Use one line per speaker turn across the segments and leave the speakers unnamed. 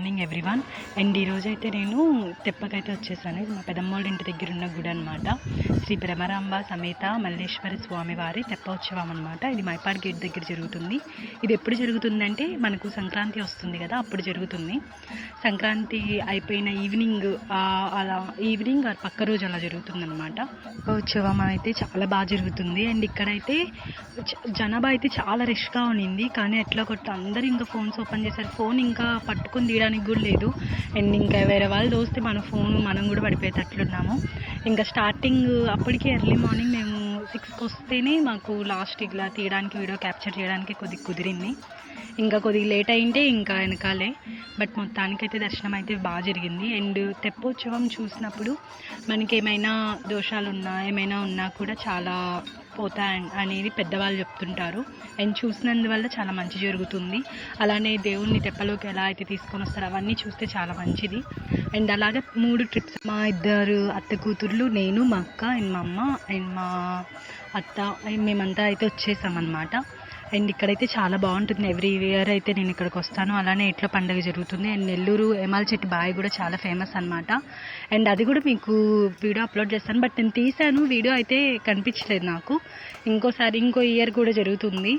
Morning everyone and ఈరోజు అయితే నేను తెప్పకైతే వచ్చేసాను. ఇది మా పెదమ్మోళ్ళ ఇంటి దగ్గర ఉన్న గుడి అనమాట శ్రీ భ్రమరాంబ సమేత మల్లేశ్వర స్వామి వారి తెప్ప ఉత్సవం అనమాట ఇది మైపాడ్ గేట్ దగ్గర జరుగుతుంది. ఇది ఎప్పుడు జరుగుతుందంటే మనకు సంక్రాంతి వస్తుంది కదా అప్పుడు జరుగుతుంది. సంక్రాంతి అయిపోయిన ఈవినింగ్ అలా ఈవినింగ్ పక్క రోజు అలా జరుగుతుంది అనమాట ఉత్సవం అయితే చాలా బాగా జరుగుతుంది. అండ్ ఇక్కడైతే జనాభా అయితే చాలా రష్గా ఉన్నింది. కానీ ఎట్లా కొట్టు అందరూ ఇంకా ఫోన్స్ ఓపెన్ చేశారు. ఫోన్ ఇంకా పట్టుకుని తీయడానికి కూడా లేదు. అండ్ ఇంకా వేరే వాళ్ళు దోస్తే మన ఫోన్ మనం కూడా పడిపోయేటట్లున్నాము. ఇంకా స్టార్టింగ్ అప్పటికి ఎర్లీ మార్నింగ్ మేము సిక్స్కి వస్తేనే మాకు లాస్ట్ ఇలా తీయడానికి వీడియో క్యాప్చర్ చేయడానికి కొద్దిగా కుదిరింది. ఇంకా కొద్దిగా లేట్ అయింటే ఇంకా వెనకాలే. బట్ మొత్తానికైతే దర్శనం అయితే బాగా జరిగింది. అండ్ తెప్పోత్సవం చూసినప్పుడు మనకి ఏమైనా దోషాలు ఉన్నా ఏమైనా ఉన్నా కూడా చాలా పోతాయి అనేది పెద్దవాళ్ళు చెప్తుంటారు. అండ్ చూసినందువల్ల చాలా మంచి జరుగుతుంది. అలానే దేవుణ్ణి తెప్పలోకి ఎలా అయితే తీసుకొని వస్తారో అవన్నీ చూస్తే చాలా మంచిది. అండ్ అలాగే మూడు ట్రిప్స్ మా ఇద్దరు అత్త కూతుర్లు నేను మా అక్క అండ్ మా అమ్మ అండ్ మా అత్త మేమంతా అయితే వచ్చేసామన్నమాట. అండ్ ఇక్కడైతే చాలా బాగుంటుంది. ఎవ్రీ ఇయర్ అయితే నేను ఇక్కడికి వస్తాను. అలానే ఎట్ల పండుగ జరుగుతుంది. అండ్ నెల్లూరు ఎమాల్ చెట్టు బావి కూడా చాలా ఫేమస్ అనమాట అండ్ అది కూడా మీకు వీడియో అప్లోడ్ చేస్తాను. బట్ నేను తీసాను వీడియో అయితే కనిపించలేదు నాకు. ఇంకోసారి ఇంకో ఇయర్ కూడా జరుగుతుంది.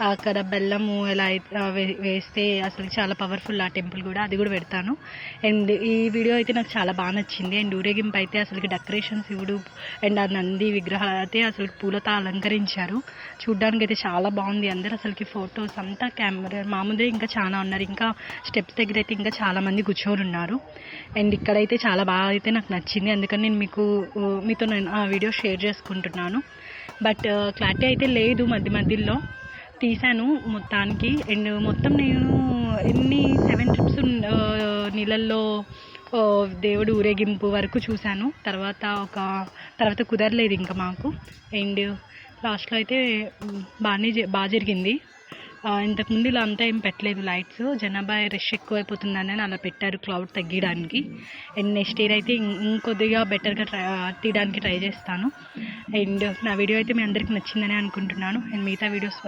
అక్కడ బెల్లము ఎలా అయితే వే- వేస్తే అసలు చాలా పవర్ఫుల్ ఆ టెంపుల్ కూడా అది కూడా పెడతాను. అండ్ ఈ వీడియో అయితే నాకు చాలా బాగా నచ్చింది. అండ్ ఊరేగింపు అయితే అసలుకి డెకరేషన్ శివుడు అండ్ ఆ నంది విగ్రహాలు అయితే అసలు పూలతో అలంకరించారు. చూడ్డానికి అయితే చాలా బాగుంది. అందరు అసలుకి ఫొటోస్ అంతా కెమెరా మామూలుగా ఇంకా చాలా ఉన్నారు. ఇంకా స్టెప్స్ దగ్గర అయితే ఇంకా చాలామంది కూర్చొని ఉన్నారు. అండ్ ఇక్కడైతే చాలా బాగా అయితే నాకు నచ్చింది. అందుకని నేను మీకు మీతో నేను ఆ వీడియో షేర్ చేసుకుంటున్నాను. బట్ క్లారిటీ అయితే లేదు మధ్య మధ్యలో. తీశాను మొత్తానికి. అండ్ మొత్తం నేను ఎన్ని సెవెన్ ట్రిప్స్ నీళ్ళల్లో దేవుడు ఊరేగింపు వరకు చూశాను. తర్వాత ఒక తర్వాత కుదరలేదు ఇంకా మాకు. అండ్ లాస్ట్లో అయితే బాగానే జ- బాగా జరిగింది. ఇంతకుముందు ఇలా అంతా ఏం పెట్టలేదు లైట్స్. జనాభా రష్ ఎక్కువైపోతుందని అలా పెట్టారు క్లౌడ్ తగ్గడానికి అండ్ నెక్స్ట్ ఇయర్ అయితే ఇంకొద్దిగా బెటర్గా ట్రై తీయడానికి ట్రై చేస్తాను. అండ్ నా వీడియో అయితే మీ అందరికీ నచ్చిందని అనుకుంటున్నాను. అండ్ మిగతా వీడియోస్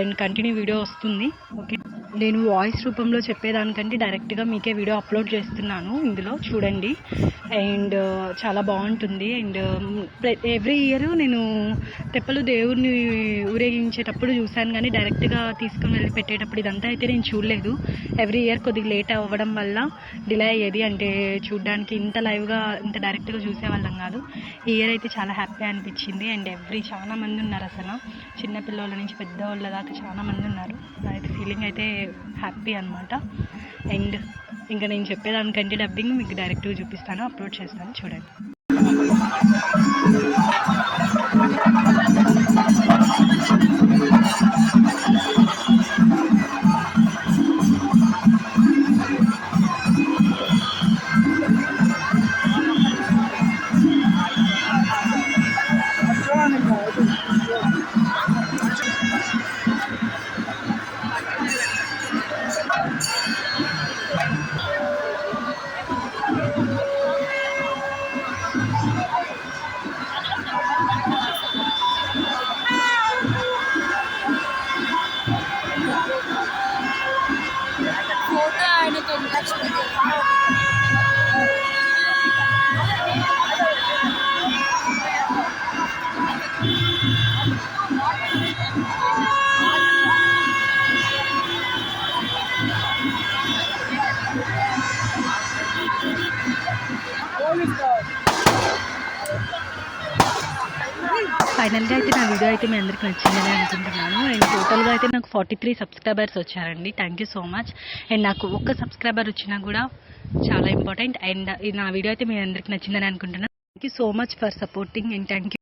అండ్ కంటిన్యూ వీడియో వస్తుంది. ఓకే. నేను వాయిస్ రూపంలో చెప్పేదానికంటే డైరెక్ట్గా మీకే వీడియో అప్లోడ్ చేస్తున్నాను ఇందులో చూడండి. అండ్ uh, చాలా బాగుంటుంది. అండ్ ఎవ్రీ ఇయర్ నేను తెప్పలు దేవుడిని ఊరేగించేటప్పుడు చూశాను కానీ డైరెక్ట్గా తీసుకుని వెళ్ళి పెట్టేటప్పుడు ఇదంతా అయితే నేను చూడలేదు. ఎవ్రీ ఇయర్ కొద్దిగా లేట్ అవ్వడం వల్ల డిలే అయ్యేది. అంటే చూడడానికి ఇంత లైవ్గా ఇంత డైరెక్ట్గా చూసేవాళ్ళం కాదు. ఈ ఇయర్ అయితే చాలా హ్యాపీ అనిపించింది. అండ్ ఎవ్రీ చాలా మంది ఉన్నారు అసలు. చిన్నపిల్లల నుంచి పెద్దవాళ్ళ దాకా చాలా మంది ఉన్నారు. ఫీలింగ్ అయితే హ్యాపీ అనమాట అండ్ ఇంకా నేను చెప్పేదానికంటే డబ్బింగ్ మీకు డైరెక్ట్గా చూపిస్తాను అప్లోడ్ చేస్తాను చూడండి.
ఫోటో
ఫైనల్గా అయితే నా వీడియో అయితే మీ అందరికి నచ్చిందని అనుకుంటున్నాను. అండ్ టోటల్గా అయితే నాకు ఫార్టీ త్రీ సబ్స్క్రైబర్స్ వచ్చారండి. Thank you so much and నాకు ఒక్క సబ్స్క్రైబర్ వచ్చినా కూడా చాలా ఇంపార్టెంట్ అండ్ నా వీడియో అయితే మీ అందరికి నచ్చిందని అనుకుంటున్నాను. Thank you so much for supporting and thank you